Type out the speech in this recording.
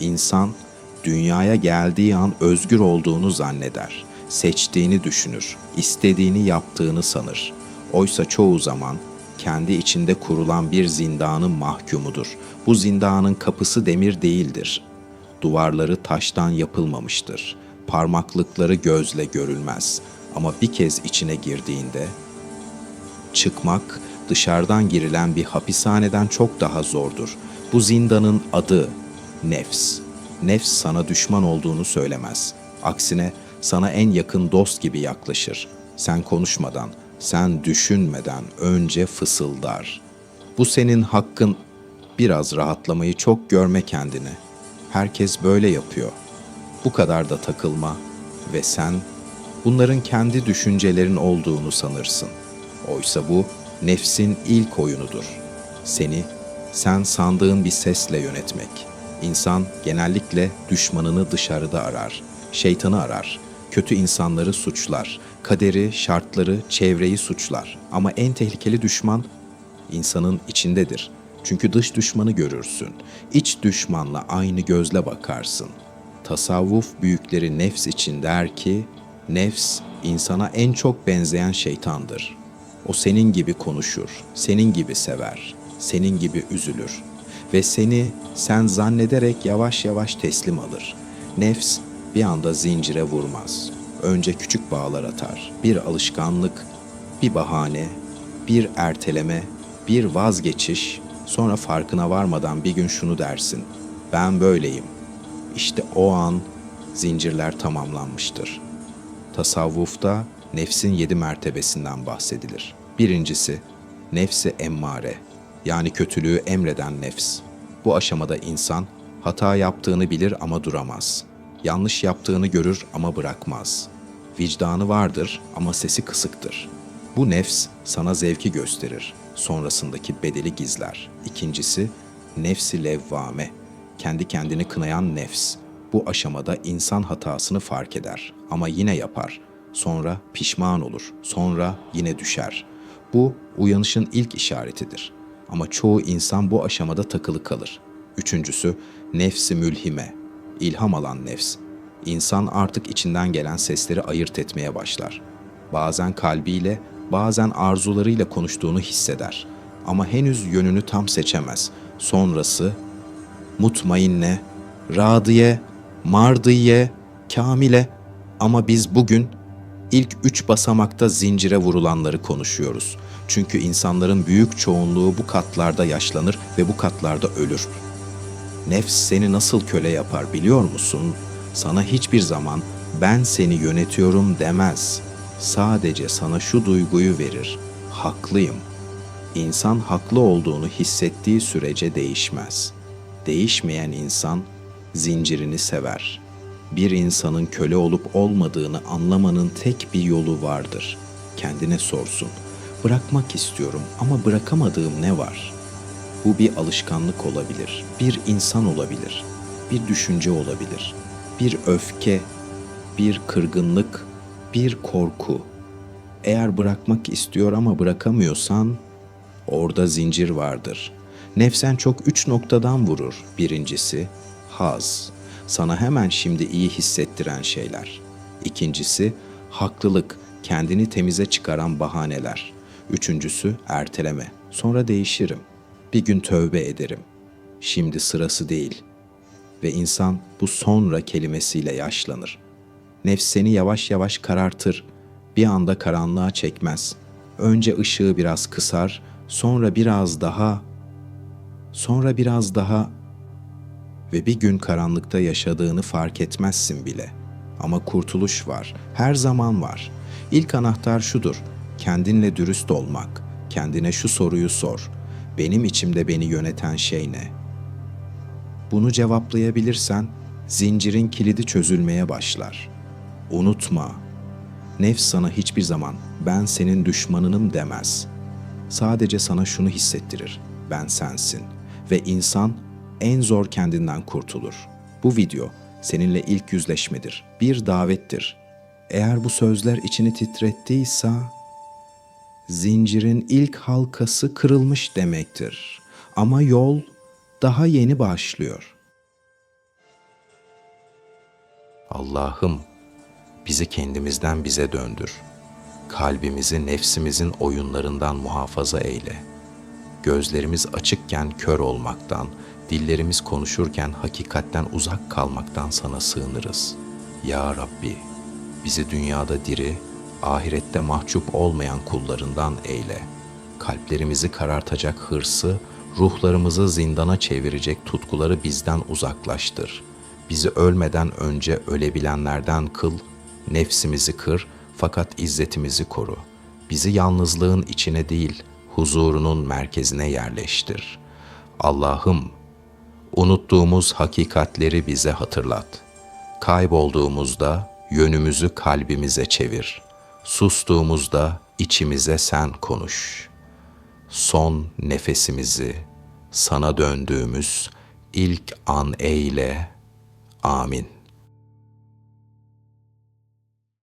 İnsan dünyaya geldiği an özgür olduğunu zanneder. Seçtiğini düşünür, istediğini yaptığını sanır. Oysa çoğu zaman kendi içinde kurulan bir zindanın mahkumudur. Bu zindanın kapısı demir değildir. Duvarları taştan yapılmamıştır. Parmaklıkları gözle görülmez. Ama bir kez içine girdiğinde çıkmak dışarıdan girilen bir hapishaneden çok daha zordur. Bu zindanın adı nefs. Nefs sana düşman olduğunu söylemez. Aksine sana en yakın dost gibi yaklaşır. Sen konuşmadan, sen düşünmeden önce fısıldar. Bu senin hakkın. Biraz rahatlamayı çok görme kendini. Herkes böyle yapıyor. Bu kadar da takılma ve sen bunların kendi düşüncelerin olduğunu sanırsın. Oysa bu nefsin ilk oyunudur. Seni sen sandığın bir sesle yönetmek. İnsan genellikle düşmanını dışarıda arar, şeytanı arar, kötü insanları suçlar, kaderi, şartları, çevreyi suçlar. Ama en tehlikeli düşman insanın içindedir. Çünkü dış düşmanı görürsün. İç düşmanla aynı gözle bakarsın. Tasavvuf büyükleri nefs için der ki, nefs insana en çok benzeyen şeytandır. O senin gibi konuşur, senin gibi sever, senin gibi üzülür ve seni sen zannederek yavaş yavaş teslim alır. Nefs bir anda zincire vurmaz. Önce küçük bağlar atar. Bir alışkanlık, bir bahane, bir erteleme, bir vazgeçiş, sonra farkına varmadan bir gün şunu dersin. Ben böyleyim. İşte o an zincirler tamamlanmıştır. Tasavvufta nefsin yedi mertebesinden bahsedilir. Birincisi, nefsi emmare, yani kötülüğü emreden nefs. Bu aşamada insan hata yaptığını bilir ama duramaz. Yanlış yaptığını görür ama bırakmaz. Vicdanı vardır ama sesi kısıktır. Bu nefs sana zevki gösterir. Sonrasındaki bedeli gizler. İkincisi, nefsi levvame. Kendi kendini kınayan nefs. Bu aşamada insan hatasını fark eder ama yine yapar. Sonra pişman olur. Sonra yine düşer. Bu uyanışın ilk işaretidir. Ama çoğu insan bu aşamada takılı kalır. Üçüncüsü nefsi mülhime. İlham alan nefs. İnsan artık içinden gelen sesleri ayırt etmeye başlar. Bazen kalbiyle, bazen arzularıyla konuştuğunu hisseder. Ama henüz yönünü tam seçemez. Sonrası mutmainne, radiye, mardiye, kamile ama biz bugün ilk üç basamakta zincire vurulanları konuşuyoruz. Çünkü insanların büyük çoğunluğu bu katlarda yaşlanır ve bu katlarda ölür. Nefs seni nasıl köle yapar biliyor musun? Sana hiçbir zaman ben seni yönetiyorum demez. Sadece sana şu duyguyu verir. Haklıyım. İnsan haklı olduğunu hissettiği sürece değişmez. Değişmeyen insan zincirini sever. Bir insanın köle olup olmadığını anlamanın tek bir yolu vardır. Kendine sorsun. Bırakmak istiyorum ama bırakamadığım ne var? Bu bir alışkanlık olabilir, bir insan olabilir, bir düşünce olabilir, bir öfke, bir kırgınlık, bir korku. Eğer bırakmak istiyor ama bırakamıyorsan orada zincir vardır. Nefsen çok üç noktadan vurur. Birincisi haz. Sana hemen şimdi iyi hissettiren şeyler. İkincisi haklılık, kendini temize çıkaran bahaneler. Üçüncüsü erteleme. Sonra değişirim. Bir gün tövbe ederim. Şimdi sırası değil. Ve insan bu sonra kelimesiyle yaşlanır. Nefs seni yavaş yavaş karartır. Bir anda karanlığa çekmez. Önce ışığı biraz kısar, sonra biraz daha, sonra biraz daha ve bir gün karanlıkta yaşadığını fark etmezsin bile. Ama kurtuluş var, her zaman var. İlk anahtar şudur, kendinle dürüst olmak. Kendine şu soruyu sor. Benim içimde beni yöneten şey ne? Bunu cevaplayabilirsen zincirin kilidi çözülmeye başlar. Unutma, nefs sana hiçbir zaman ben senin düşmanınım demez. Sadece sana şunu hissettirir. Ben sensin ve insan en zor kendinden kurtulur. Bu video seninle ilk yüzleşmedir, bir davettir. Eğer bu sözler içini titrettiyse zincirin ilk halkası kırılmış demektir. Ama yol daha yeni başlıyor. Allah'ım bizi kendimizden bize döndür. Kalbimizi nefsimizin oyunlarından muhafaza eyle. Gözlerimiz açıkken kör olmaktan, dillerimiz konuşurken hakikatten uzak kalmaktan sana sığınırız. Ya Rabbi, bizi dünyada diri, ahirette mahcup olmayan kullarından eyle. Kalplerimizi karartacak hırsı, ruhlarımızı zindana çevirecek tutkuları bizden uzaklaştır. Bizi ölmeden önce ölebilenlerden kıl, nefsimizi kır fakat izzetimizi koru. Bizi yalnızlığın içine değil, huzurunun merkezine yerleştir. Allah'ım, unuttuğumuz hakikatleri bize hatırlat. Kaybolduğumuzda yönümüzü kalbimize çevir. Sustuğumuzda içimize sen konuş. Son nefesimizi sana döndüğümüz ilk an eyle. Amin.